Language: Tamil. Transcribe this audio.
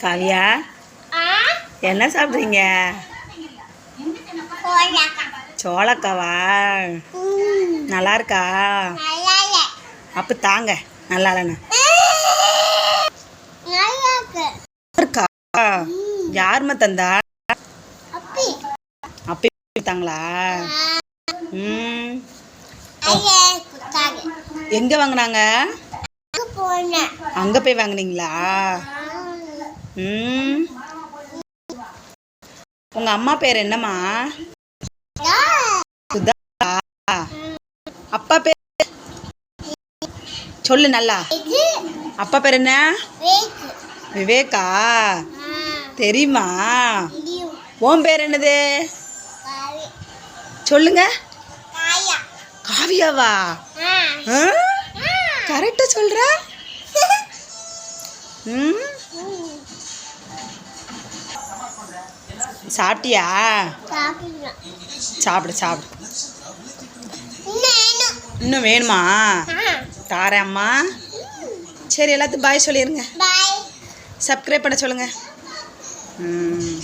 காவியா என்ன சாப்பிட்றீங்க? சோளக்காவா? நல்லா இருக்கா அப்போ தாங்க நல்லா இல்லைண்ணா இருக்கா யாரும்மா தந்தா? அப்பி. தாங்களா ம். எங்கே வாங்கினாங்க? அங்கே போய் வாங்குனீங்களா? ம். அம்மா பேர் என்னம்மா? சுதா. அப்பா பேர்? சொல்லு நல்லா. அப்பா பேர் என்ன? விவேகா தெரியுமா? உன் பேர் என்னது? சொல்லுங்க. காவியாவா? கரெக்டாக சொல்கிற ம். சாப்பிட்டியா? சாப்பிடு சாப்பிடு. இன்னும் வேணுமா. தாரேன் அம்மா. சரி எல்லாத்தையும் பாய் சொல்லிடுங்க சப்ஸ்கிரைப் பண்ண சொல்லுங்கள் ம்.